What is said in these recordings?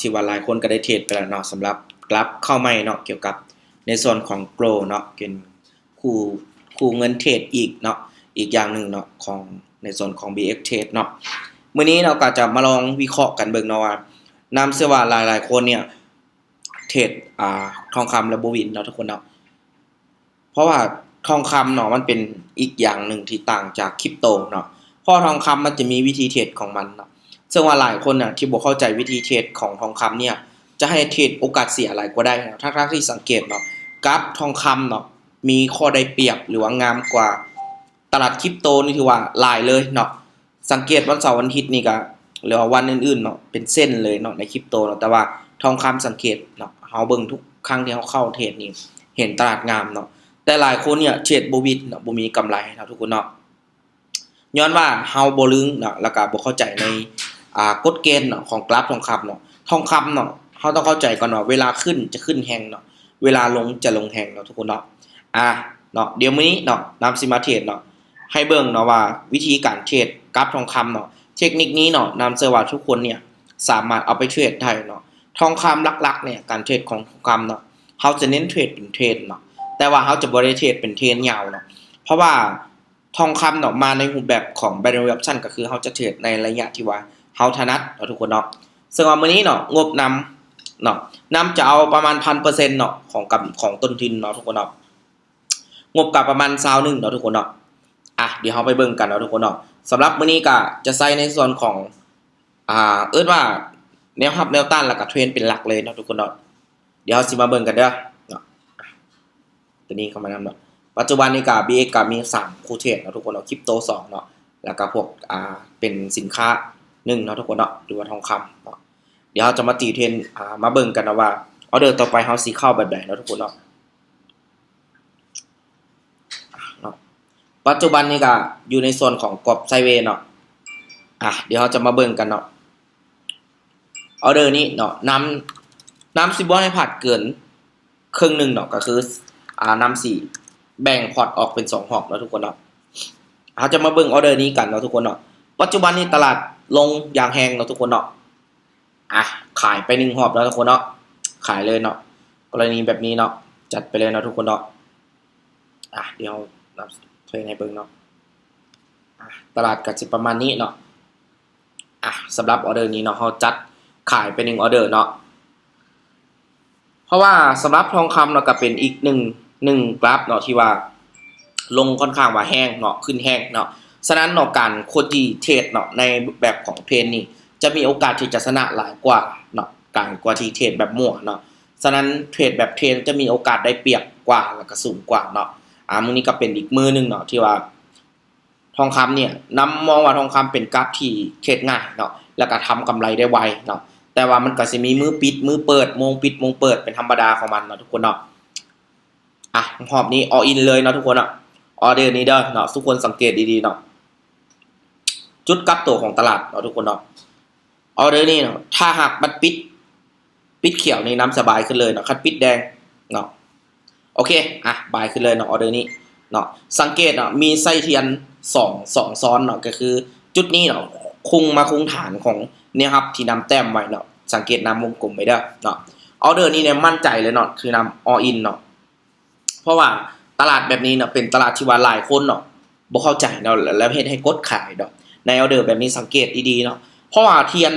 ที่ว่าหลายคนก็ได้เทรดไปแล้วเนาะสำหรับกลับเข้าใหม่เนาะเกี่ยวกับในส่วนของ Grow เนาะเป็นคู่คู่เงินเทรดอีกเนาะอีกอย่างหนึ่งเนาะของในส่วนของ BX Trade เนาะมื้อนี้เราก็จะมาลองวิเคราะห์กันเบิ่งเนาะว่านำเสื้อว่าหลายๆ คนเนี่ยเทรดอ่าทองคำและบวินเนาะทุกคนเนาะเพราะว่าทองคำเนาะมันเป็นอีกอย่างหนึ่งที่ต่างจากคริปโตเนาะเพราะทองคำมันจะมีวิธีเทรดของมันเนาะ ซึ่งว่าหลายคนน่ะที่บ่เข้าใจวิธีเทรดของทองคำเนี่ยจะให้เทรดโอกาสเสียอะไรก็ได้นะทั้งที่สังเกตเนาะกราฟทองคำเนาะมีข้อได้เปรียบหรือว่างามกว่าตลาดคริปโตนี่ถือว่าหลายเลยเนาะสังเกตวันเสาร์วันอาทิตย์นี่ก็หรือว่าวันอื่นๆเนาะเป็นเส้นเลยเนาะในคริปโตเนาะแต่ว่าทองคำสังเกตเนาะเฮาเบิ่งทุกครั้งที่เฮาเข้าเทรดนี่เห็นตลาดงามเนาะแต่หลายคนเนี่ยเทรดบ่วิดเนาะบ่มีกำไรเนาะทุกคนเนาะย้อนว่าเฮาบ่ลึงเนาะแล้วก็บ่เข้าใจใน อ่ากฎเกณฑ์เนาะของกราฟทองคำเนาะทองคำเนาะเขาต้องเข้าใจก่อนเนาะเวลาขึ้นจะขึ้นแหงเนาะเวลาลงจะลงแหงเนาะทุกคนเนาะอะเนาะเดี๋ยวมื้อนี้เนาะนำสิมาเทรดเนาะให้เบิ่งเนาะว่าวิธีการเทรดกราฟทองคำเนาะเทคนิคนี้เนาะนำเชื่อว่าทุกคนเนี่ยสามารถเอาไปเทรดได้เนาะทองคำหลักๆเนี่ยการเทรดของทองคำเนาะเขาจะเน้นเทรดเป็นเทรดเนาะแต่ว่าเขาจะบริเทรดเป็นเทรดยาวเนาะเพราะว่าทองคำเนาะมาในรูปแบบของ binary option ก็คือเขาจะเทรดในระยะที่ว่า เฮาถนัดเนาะทุกคนเนาะซึ่งว่ามื้อนี้เนาะงบนำเนาะนำจะเอาประมาณพันเปอร์เซ็นต์เนาะของกับของต้นทุนเนาะทุกคนเนาะงบกับประมาณซาวหนึ่งเนาะทุกคนเนาะอะเดี๋ยวเฮาไปเบิ่งกันเนาะทุกคนเนาะสำหรับมื้อนี้ก็จะใส่ในส่วนของอ่าเอิ้นว่าแนวรับแนวต้านแล้วก็เทรนเป็นหลักเลยเนาะทุกคนเนาะเดี๋ยวเฮาสิมาเบิ่งกันเด้อเนาะตัวนี้เข้ามานำเนาะปัจจุบันนี้ก็ BX ก็มี3คู่เทรดเนาะทุกคนเนาะคริปโต2เนาะแล้วก็พวกอ่าเป็นสินค้า หนึ่งเนาะทุกคนเนาะหรือว่าทองคำเนาะเดี๋ยวเราจะมาตีเทรนอ่ามาเบิ่งกันนะว่าออเดอร์ต่อไปเฮาสิเข้าแบบไหนเนาะทุกคนเนาะเนาะปัจจุบันนี้ก็อยู่ในส่วนของกรอบไซเวย์เนาะอะเดี๋ยวเราจะมาเบิ่งกันเนาะออเดอร์นี้เนาะน้ำน้ำสิบ่ให้ผัดเกินครึ่งหนึ่งเนาะก็คืออ่าน้ำสี่แบ่งพอร์ตออกเป็นสองหอบเนาะทุกคนเนาะเราจะมาเบิ่งออเดอร์นี้กันเนาะทุกคนเนาะ ปัจจุบันนี้ตลาดลงอย่างแหงเนาะทุกคนเนาะอะขายไปหนึ่งหอบแล้วทุกคนเนาะขายเลยเนาะกรณีแบบนี้เนาะจัดไปเลยเนาะทุกคนเนาะอะเดี๋ยวนับเทรนให้เบิ่งเนาะอะตลาดก็สิประมาณนี้เนาะอะสำหรับออเดอร์นี้เนาะเขาจัดขายไปหนึ่งออเดอร์เนาะเพราะว่าสำหรับทองคำเนาะก็เป็นอีกหนึ่งหนึ่งกราฟเนาะที่ว่าลงค่อนข้างว่าแห้งเนาะขึ้นแห้งเนาะ ฉะนั้นเนาะการโคดีเทรดเนาะในแบบของเทรนนี่ จะมีโอกาสที่จะชนะหลายกว่าเนาะการกว่าที่เทรดแบบมั่วเนาะฉะนั้นเทรดแบบเทรนจะมีโอกาสได้เปรียบกว่าแล้วก็สูงกว่าเนาะอ่ามื้อนี้ก็เป็นอีกมือหนึงเนาะที่ว่า ทองคำเนี่ยนำมองว่าทองคำเป็นกราฟที่เทรดง่ายเนาะแล้วก็ทำกำไรได้ไวเนาะแต่ว่ามันก็จะมีมือปิดมือเปิดมงปิดมงเปิดเป็นธรรมดาของมันเนาะทุกคนเนาะอะหอบนี้ออินเลยเนาะทุกคนเนาะออเดอร์นี้เด้อเนาะทุกคนสังเกตดีๆเนาะ จุดกลับตัวของตลาดเนาะทุกคนเนาะออเดอร์นี่เนาะถ้าหากมันปิด ปิดเขียวนี่น้ำสบายขึ้นเลยเนาะคัดปิดแดงเนาะโอเคอะบายขึ้นเลยเนาะออเดอร์นี้เนาะสังเกตเนาะมีไส้เทียนสองสองซ้อนเนาะก็คือ จุดนี้เนาะคุงมาคุงฐานของเนี่ยครับที่นำแต้มไว้เนาะสังเกตนำวงกลมไว้เด้อเนาะออเดอร์นี้เนี่ยมั่นใจเลยเนาะคือนำออินเนาะเพราะว่าตลาดแบบนี้เนาะเป็นตลาดที่ว่าหลายคนเนาะบ่เข้าใจเนาะแล้วเฮ็ดให้กดขายเนาะ ในออเดอร์แบบนี้สังเกตดีๆเนาะเพราะว่าเทียน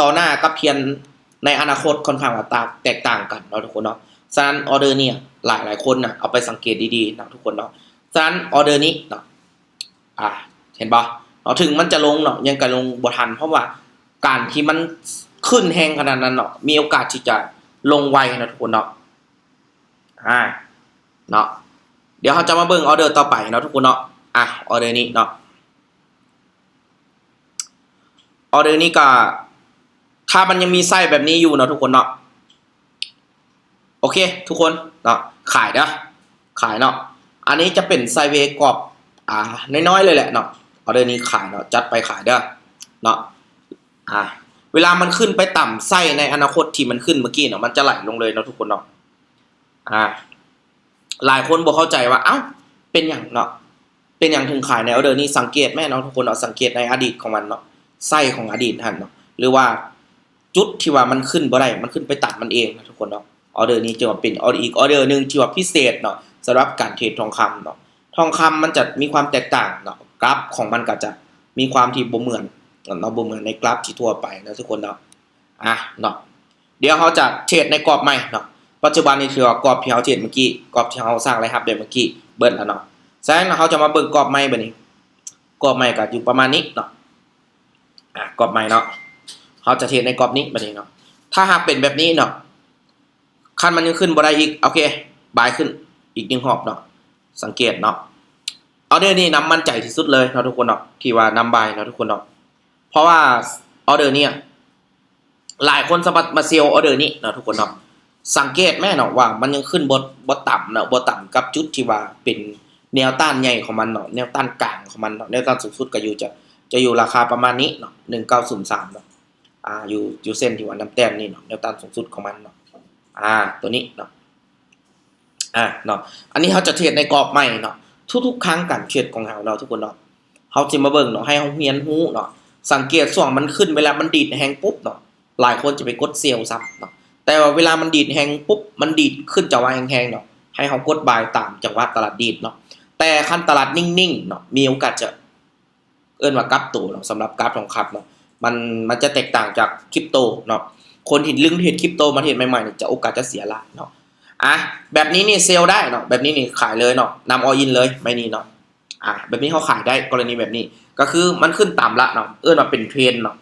ต่อหน้ากับเทียนในอนาคตค่อนข้างตาแตกต่างกันเนาะทุกคนเนาะฉะนั้นออเดอร์เนี่ยหลายหลายๆคนนะเอาไปสังเกตดีๆนะทุกคนเนาะฉะนั้นออเดอร์นี้เนาะอะเห็นปะเนาะถึงมันจะลงเนาะยังกะลงบทัน เพราะว่าการที่มันขึ้นแหงขนาดนั้นเนาะมีโอกาสที่จะลงไวนะทุกคนเนาะอ่าเนาะเดี๋ยวเราจะมาเบิ่งออเดอร์ต่อไปเนาะทุกคนเนาะอะออเดอร์นี้เนาะ ออเดอร์นี้ก็ถ้ามันยังมีไส้แบบนี้อยู่เนาะทุกคนเนาะโอเค ทุกคนเนาะขายนะขายเนาะอันนี้จะเป็นไซเวกรอบอ่าน้อยๆเลยแหละเนาะออเดอร์นี้ขายเนาะจัดไปขายเด้อเนาะอ่าเวลามันขึ้นไปต่ำไส้ในอนาคตที่มันขึ้นเมื่อกี้เนาะมันจะไหลลงเลยเนาะทุกคนเนาะอ่าหลายคนบอกเข้าใจว่าเอ้าเป็นอย่างเนาะเป็นอย่างถึงขายในออเดอร์นี้สังเกตแม่เนาะทุกคนเนาะสังเกตในอดีตของมันเนาะ ไส้ของอดีตท่านเนาะหรือว่าจุดที่ว่ามันขึ้นบ่ได้มันขึ้นไปตัดมันเองนะทุกคนเนาะออเดอร์นี้จึงว่าเป็นออเดอร์อีกออเดอร์หนึงที่ว่าพิเศษเนาะสำหรับการเทรดทองคำเนาะทองคำมันจะมีความแตกต่างเนาะกราฟของมันก็จะมีความที่บ่เหมือนเนาะบ่เหมือนในกราฟที่ทั่วไปนะทุกคนเนาะอะเนาะเดี๋ยวเขาจะเทรดในกรอบใหม่เนาะปัจจุบันนี้คือว่ากรอบที่เขาเทรดเมื่อกี้กรอบที่เขาสร้างรายรับได้เมื่อกี้เบิร์ดแล้วเนาะฉะนั้นเขาจะมาเบิ่งกรอบใหม่แบัดนี้กรอบใหม่ก็อยู่ประมาณนี้เนาะ อะกรอบใหม่เนาะเขาจะเทในกรอบนี้แบบนี้เนาะถ้าหากเป็นแบบนี้เนาะคันมันยังขึ้นบ่ได้อีกโอเคบายขึ้นอีกหนึ่งหอบเนาะสังเกตเนาะออเดอร์นี้นำมั่นใจที่สุดเลยเนาะทุกคนเนาะที่ว่านำบายเนาะทุกคนเนาะเพราะว่าออเดอร์เนี่ยหลายคนสมัครมาเซลออเดอร์นี้เนาะทุกคนเนาะสังเกตแม่เนาะว่ามันยังขึ้นบดบดต่ำเนาะบดต่ำกับจุดที่ว่าเป็นแนวต้านใหญ่ของมันเนาะแนวต้านกลางของมันเนาะแนวต้านสูงสุดก็อยู่จะ จะอยู่ราคาประมาณนี้เนาะหนึ่งเก้าศูนย์สามเนาะอ่าอยู่อยู่เส้นที่ว่าน้ำแต้มนี่เนาะแนวต้านสูงสุดของมันเนาะอ่าตัวนี้เนาะอ่าเนาะอันนี้เขาจะเทรดในกรอบใหม่เนาะทุกๆ ครั้งการเทรดของเราเนาทุกคนเนาะเขาจะมาเบิ่งเนาะให้เขาเฮียนหูเนาะสังเกตส่วงมันขึ้นเวลามันดีดแหงปุ๊บเนาะหลายคนจะไปกดเซลล์ซ้ำเนาะแต่ว่าเวลามันดีดแหงปุ๊บมันดีดขึ้นจังหวะแหงๆเนาะให้เขากดบายตามจังหวะตลาดดีดเนาะแต่คันตลาดนิ่งๆเนาะมีโอกาสจะ เอิ้นว่ากราฟโตเนาะสำหรับกราฟทองคำเนาะมันมันจะแตกต่างจากคริปโตเนาะคนที่ลึงเทรดคริปโตมาเทรดใหม่ๆเนี่ยจะโอกาสจะเสียลายเนาะอะแบบนี้นี่เซลได้เนาะแบบนี้นี่ขายเลยเนาะนำออินเลยไม่นี่เนาะอะแบบนี้เขาขายได้กรณีแบบนี้ ก็คือมันขึ้นต่ำละเนาะเอิ้นว่าเป็นเทรนเนาะ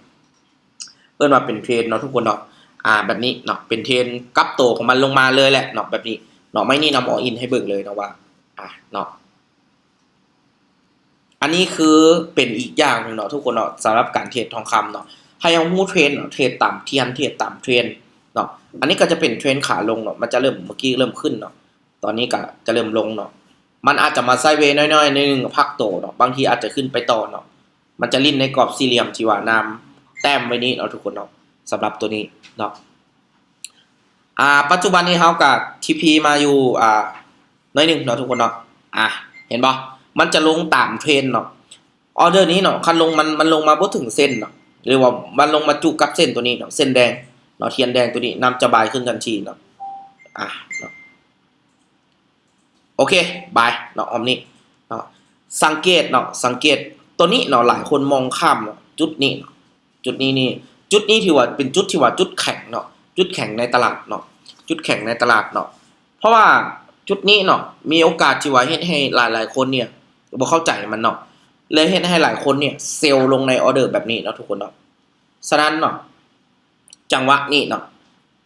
เอิ้นว่าเป็นเทรนเนาะทุกคนเนาะอ่าแบบนี้เนาะเป็นเทรนกราฟโตของมันลงมาเลยแหละเนาะแบบนี้เนาะไม่นี่นำออินให้เบิ่งเลยเนาะว่าอะเนาะ อันนี้คือเป็นอีกอย่างหนึ่งเนาะทุกคนเนาะสำหรับการเทรดทองคำเนาะให้เอาหูเทรนเนาะเทรดต่ำเทียนเทรดต่ำเทรนเนาะอันนี้ก็จะเป็นเทรนขาลงเนาะมันจะเริ่มเมื่อกี้เริ่มขึ้นเนาะตอนนี้ก็จะเริ่มลงเนาะมันอาจจะมาไซเวย์น้อยๆนึงพักโตเนาะบางทีอาจจะขึ้นไปต่อเนาะมันจะลิ้นในกรอบสี่เหลี่ยมที่ว่าน้ำแต้มไว้นี้เนาะทุกคนเนาะสำหรับตัวนี้เนาะอ่าปัจจุบันนี้เฮากับทีพีมาอยู่อ่าน้อยหนึ่งเนาะทุกคนเนาะอะเห็นปะ มันจะลงตามเทรนเนาะออเดอร์นี้เนาะคันลงมันมันลงมาบ่ถึงเส้นเนาะหรือว่ามันลงมาจุกับเส้นตัวนี้เนาะเส้นแดงเนาะเทียนแดงตัวนี้นำจะบายขึ้นทันทีเนาะอะเนาะโอเคบายเนาะออมนี้เนาะสังเกตเนาะสังเกตตัวนี้เนาะหลายคนมองข้ามเนาะจุดนี้เนาะจุดนี้นี่จุดนี้ถือว่าเป็นจุดที่ว่าจุดแข็งเนาะจุดแข็งในตลาดเนาะจุดแข็งในตลาดเนาะเพราะว่าจุดนี้เนาะมีโอกาสที่ว่าเฮ็ดให้หลายๆคนเนี่ย บ่เข้าใจมันเนาะเลยเห็นให้หลายคนเนี่ย เซลลงในออเดอร์แบบนี้เนาะทุกคนเนาะฉะนั้นเนาะจังหวะนี้เนาะ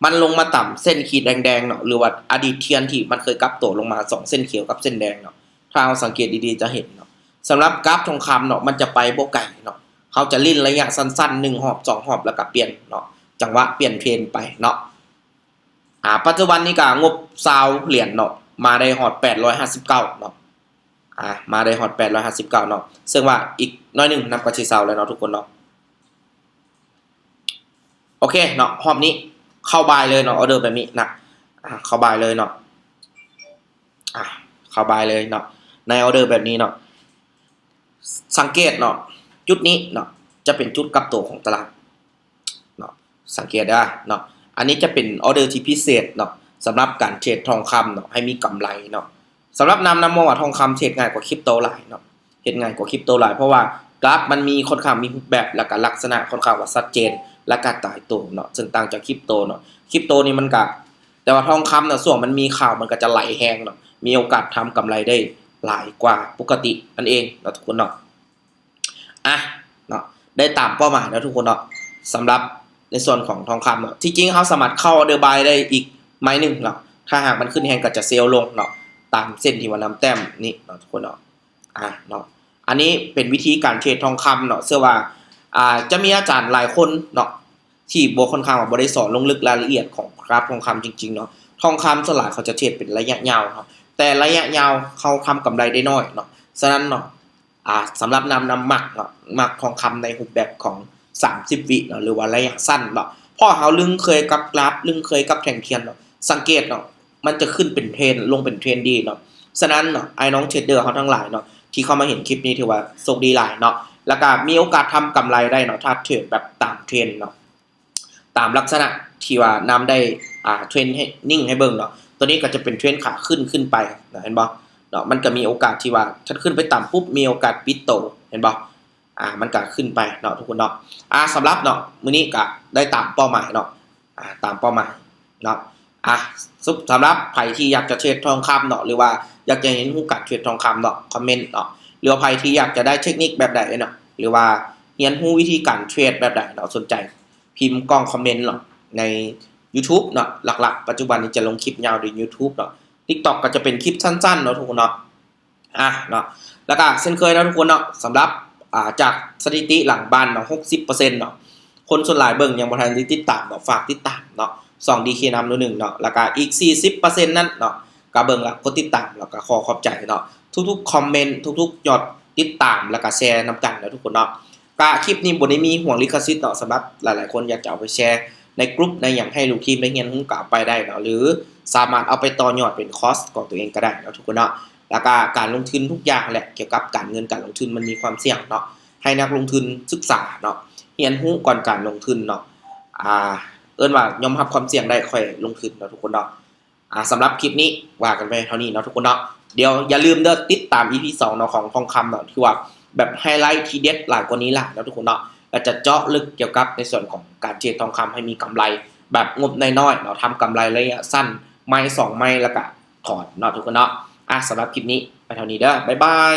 มันลงมาต่ำเส้นขีดแดงๆเนาะหรือว่าอดีตเทียนที่มันเคยกลับตัวลงมาสองเส้นเขียวกับเส้นแดงเนาะถ้าเราสังเกตดีๆจะเห็นเนาะสำหรับกราฟทองคำเนาะมันจะไปโบไก่เนาะเขาจะลิ้นระยะสั้นๆหนึ่งหอบสองหอบแล้วก็เปลี่ยนเนาะจังหวะเปลี่ยนเทรนไปเนาะอ่าปัจจุบันนี้ก็งบซาวเหรียญเนาะมาได้หอดแปดร้ อยห้าสิบเก้าเนาะอะมาได้ฮอต859เนาะซึ่งว่าอีกน้อยหนึ่งนำกระชีเซาแล้วเนาะทุกคนเนาะโอเคเนาะรอบนี้เข้าบายเลยเนาะออเดอร์แบบนี้นะอะเข้าบายเลยเนาะอะเข้าบายเลยเนาะในออเดอร์แบบนี้เนาะสังเกตเนาะจุดนี้เนาะจะเป็นจุดกลับตัวของตลาดเนาะสังเกตได้เนาะอันนี้จะเป็นออเดอร์ที่พิเศษเนาะสำหรับการเทรดทองคำเนาะให้มีกำไรเนาะ สำหรับนำนำมองว่าทองคำเทรดง่ายกว่าคริปโตหลายเนาะเทรดง่ายกว่าคริปโตหลายเพราะว่ากราฟมันมีค่อนข้างมีแบบและก็ลักษณะค่อนข้างว่าชัดเจน และก็ตายตัวเนาะซึ่งต่างจากคริปโตเนาะคริปโตนี่มันก็แต่ว่าทองคำเนาะส่วนมันมีข่าวมันก็จะไหลแหงเนาะมีโอกาสทำกำไรได้หลายกว่าปกตินั่นเองเนาะทุกคนเนาะอะเนาะได้ตามเป้าหมายแล้วทุกคนเนาะสำหรับในส่วนของทองคำเนาะที่จริงเขาสามารถเข้าเดอร์บายได้อีกไม้หนึ่งเนาะถ้าหากมันขึ้นแหงก็จะเซลลงเนาะ ตามเส้นที่ว่าน้ำแต้มนี่เนาะทุกคนเนาะอะเนาะอันนี้เป็นวิธีการเทรดทองคำเนาะเชื่อว่าอ่าจะมีอาจารย์หลายคนเนาะที่บค่อนข้างว่าบริสอนลงลึกรายละเอียดของกราฟทองคำจริงๆเนาะทองคำส่วนหลายเขาจะเทรดเป็นระยะยาวเนาะแต่ระยะยาวเขาทำกำไรได้น้อยเนาะฉะนั้นเนาะอ่าสำหรับนำนำหมักเนาะหมักทองคำในรูปแบบของ 30 วิเนาะหรือว่าระยะสั้นเนาะพ่อเขาลึงเคยกับกราฟลึงเคยกับแท่งเทียนเนาะสังเกตเนาะ มันจะขึ้นเป็นเทรนลงเป็นเทรนดีเนาะฉะนั้นเนาะไอ้น้องเทรดเดอร์เขาทั้งหลายเนาะที่เข้ามาเห็นคลิปนี้ถือว่าโชคดีหลายเนาะแล้วก็มีโอกาสทำกำไรได้เนาะถ้าเทรดแบบตามเทรนเนาะตามลักษณะที่ว่านำได้อ่าเทรนให้นิ่งให้เบิ่งเนาะตัวนี้ก็จะเป็นเทรนขาขึ้นขึ้นไปนะเห็นบ่เนาะมันก็มีโอกาสที่ว่าถ้าขึ้นไปต่ำปุ๊บมีโอกาสปิดโตเห็นบ่อ่ามันก็ขึ้นไปเนาะทุกคนเนาะอ่าสำหรับเนาะมื้อนี้ก็ได้ตามเป้าหมายเนาะอ่าตามเป้าหมายเนาะ อะสุดสำหรับใครที่อยากจะเทรดทองคำเนาะหรือว่าอยากจะเห็นหูกัดเทรดทองคำเนาะคอมเมนต์เนาะหรือว่าใครที่อยากจะได้เทคนิคแบบใดเนาะหรือว่าเรียนรู้วิธีการเทรดแบบใดเนาะสนใจ พิมพ์กล้องคอมเมนต์เนาะใน YouTube เนาะหลักๆ ปัจจุบันนี้จะลงคลิปยาวใน YouTube เนาะ TikTok ก็จะเป็นคลิปสั้นๆเนาะทุกคนเนาะอะเนาะแล้วก็เช่นเคยนะทุกคนเนาะสำหรับอ่าจากสถิติหลังบ้านเนาะ60%เปอร์เซ็นต์เนาะคนส่วนหลายเบิ่งยังบ่ทันติดตามเนาะฝากติดตามเนาะ 2 DK นำหนึ่งเนาะแล้วก็อีก 40%นั่นเนาะก็เบิ่งแล้วกดติดตามแล้วก็ขอขอบใจเนาะทุกๆคอมเมนต์ทุกๆยอดติดตามแล้วก็แชร์นำกันนะทุกคนเนาะก็คลิปนี้บนนี้มีห่วงลิขสิทธิ์เนาะสำหรับหลายๆคนอยากจะเอาไปแชร์ในกลุ่มในอย่างให้ลูกทีมได้เรียนรู้กลับไปได้เนาะหรือสามารถเอาไปต่อยอดเป็นคอสของตัวเองก็ได้เนาะทุกคนเนาะแล้วก็การลงทุนทุกอย่างแหละเกี่ยวกับการเงินการลงทุนมันมีความเสี่ยงเนาะให้นักลงทุนศึกษาเนาะเรียนรู้ก่อนการลงทุนเนาะอ่า เอิ้นว่ายอมรับความเสี่ยงได้ค่อยลงทุนเนาะทุกคนเนาะอ่าสำหรับคลิปนี้ว่ากันไปเท่านี้เนาะทุกคนเนาะเดี๋ยวอย่าลืมเด้อติดตาม EP 2เนาะของทองคำเนาะที่ว่าแบบไฮไลท์ทีเด็ดหลายกว่านี้ล่ะแล้วทุกคนเนาะเราจะเจาะลึกเกี่ยวกับในส่วนของการเทรดทองคำให้มีกำไร แบบงบน้อยๆเนาะทำกำไรระยะสั้นไม่สองไม่แล้วก็ถอดเนาะทุกคนเนาะอะสำหรับคลิปนี้ไปเท่านี้เด้อบ๊ายบาย